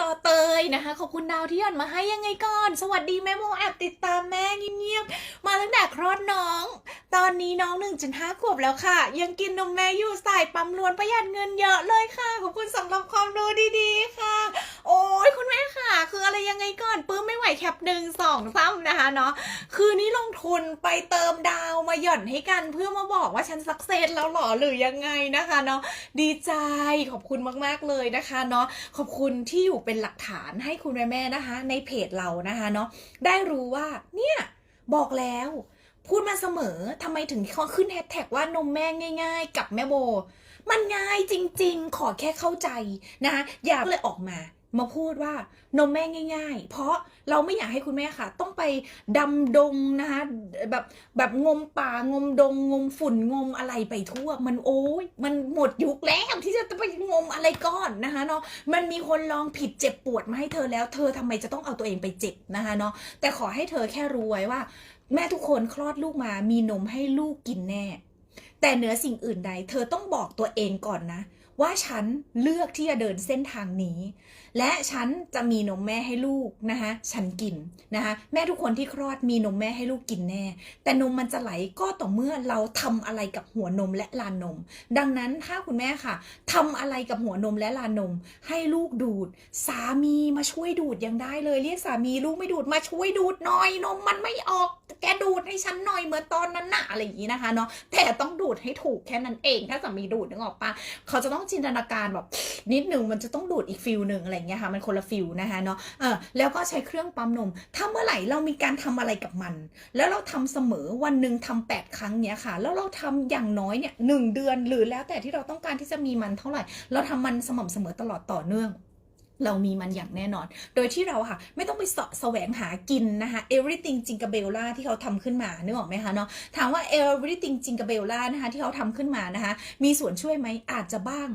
ต่อเตยนะคะ ขอบคุณดาวที่หย่อนมาให้ยังไงก่อน สวัสดีแม่โมแอบติดตามแม่เงียบๆมาตั้งแต่คลอดน้อง ตอนนี้น้องหนึ่งจนห้าขวบแล้วค่ะ ยังกินนมแม่อยู่สายปั๊มล้วนประหยัดเงินเยอะเลยค่ะ ขอบคุณสำหรับความรู้ดีๆค่ะ โอ้ยคุณแม่ ยังไงก่อนปื้มไม่ไหวแคปหนึ่งสองซ้ำนะคะเนาะคือนี่ลงทุนไปเติมดาวมาหย่อนให้กันเพื่อมาบอกว่าฉันสักเซสแล้วหรอหรือยังไงนะคะเนาะดีใจขอบคุณมากๆเลยนะคะเนาะขอบคุณที่อยู่เป็นหลักฐานให้คุณแม่ๆนะคะ ในเพจเรานะคะเนาะได้รู้ว่าเนี่ยบอกแล้วพูดมาเสมอทำไมถึงเขาขึ้นแฮชแท็กว่านมแม่ง่าย ๆ กับแม่โบ มันง่ายจริง ๆ ขอแค่เข้าใจนะคะอยากเลยออกมา มาพูดว่านมแม่ง่าย ๆ เพราะเราไม่อยากให้คุณแม่ค่ะ ต้องไปดำดงนะคะแบบแบบงมป่างมดงงมฝุ่นงมอะไรไปทั่ว มันโอ้ยมันหมดยุคแล้วที่จะไปงมอะไรก่อนนะคะเนาะมันมีคนลองผิดเจ็บปวดมาให้เธอแล้ว เธอทำไมจะต้องเอาตัวเองไปเจ็บนะคะเนาะแต่ขอให้เธอแค่รู้ไว้ว่า แม่ทุกคนคลอดลูกมามีนมให้ลูกกินแน่ แต่เหนือสิ่งอื่นใด เธอต้องบอกตัวเองก่อนนะ ว่าฉันเลือกที่จะเดินเส้นทางนี้ และฉันจะมีนมแม่ให้ลูกนะคะฉันกินนะคะแม่ทุกคนที่คลอดมีนมแม่ให้ลูกกินแน่ แต่นมมันจะไหลก็ต่อเมื่อเราทำอะไรกับหัวนมและลานนม ดังนั้นถ้าคุณแม่ค่ะทำอะไรกับหัวนมและลานนม ให้ลูกดูด สามีมาช่วยดูดยังได้เลยเรียกสามีลูกไม่ดูดมาช่วยดูดหน่อยนมมันไม่ออก แกดูดให้ฉันหน่อยเหมือนตอนนั้นน่ะอะไรอย่างนี้นะคะเนาะแต่ต้องดูดให้ถูกแค่นั้นเอง ถ้าสามีดูดนึกออกปะเขาจะต้องจินตนาการแบบนิดหนึ่งมันจะต้องดูดอีกฟิลหนึ่งอะไรอย่างเงี้ยค่ะมันคนละฟิลนะคะเนาะเออแล้วก็ใช้เครื่องปั๊มนม ถ้าเมื่อไหร่เรามีการทำอะไรกับมัน แล้วเราทำเสมอวันหนึ่งทำแปดครั้งเนี้ยค่ะ แล้วเราทำอย่างน้อยเนี่ยหนึ่งเดือนหรือแล้วแต่ที่เราต้องการที่จะมีมันเท่าไหร่ เราทำมันสม่ำเสมอตลอดต่อเนื่อง เรามีมันอย่างแน่นอน โดยที่เราค่ะ ไม่ต้องไปเสาะแสวงหากินนะคะ everything j i n g a b e l l a ที่เขาทำขึ้นมานึกออกไหมคะเนาะ ถามว่า everything j i n g a b e l l a นะคะที่เขาทำขึ้นมานะคะ มีส่วนช่วยไหมอาจจะบ้าง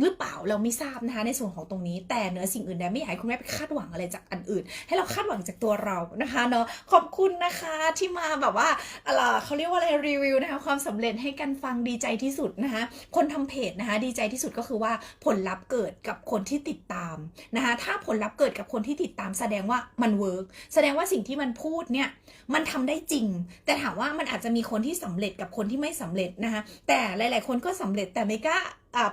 หรือเปล่าเราไม่ทราบนะคะในส่วนของตรงนี้ แต่เนื้อสิ่งอื่นใดไม่อยากให้คุณแม่ไปคาดหวังอะไรจากอันอื่น ให้เราคาดหวังจากตัวเรานะคะเนาะขอบคุณนะคะที่มาแบบว่าอะไรเขาเรียกว่าอะไรรีวิวนะคะความสำเร็จให้กันฟังดีใจที่สุดนะคะคนทำเพจนะคะดีใจที่สุดก็คือว่าผลลัพธ์เกิดกับคนที่ติดตามนะคะถ้าผลลัพธ์เกิดกับคนที่ติดตามแสดงว่ามันเวิร์กแสดงว่าสิ่งที่มันพูดเนี่ยมันทำได้จริง แต่ถามว่ามันอาจจะมีคนที่สำเร็จกับคนที่ไม่สำเร็จนะคะแต่หลาย ๆ คนก็สำเร็จแต่ไม่กล้า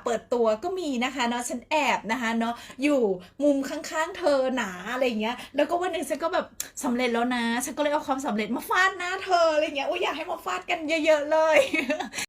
เปิดตัวก็มีนะคะเนาะฉันแอบนะคะเนาะอยู่มุมข้างๆเธอหนาอะไรเงี้ย แล้วก็วันหนึ่งฉันก็แบบสำเร็จแล้วนะ ฉันก็เลยเอาความสำเร็จมาฟาดหน้าเธออะไรเงี้ยโอ้ยอยากให้มาฟาดกันเยอะ ๆ เลย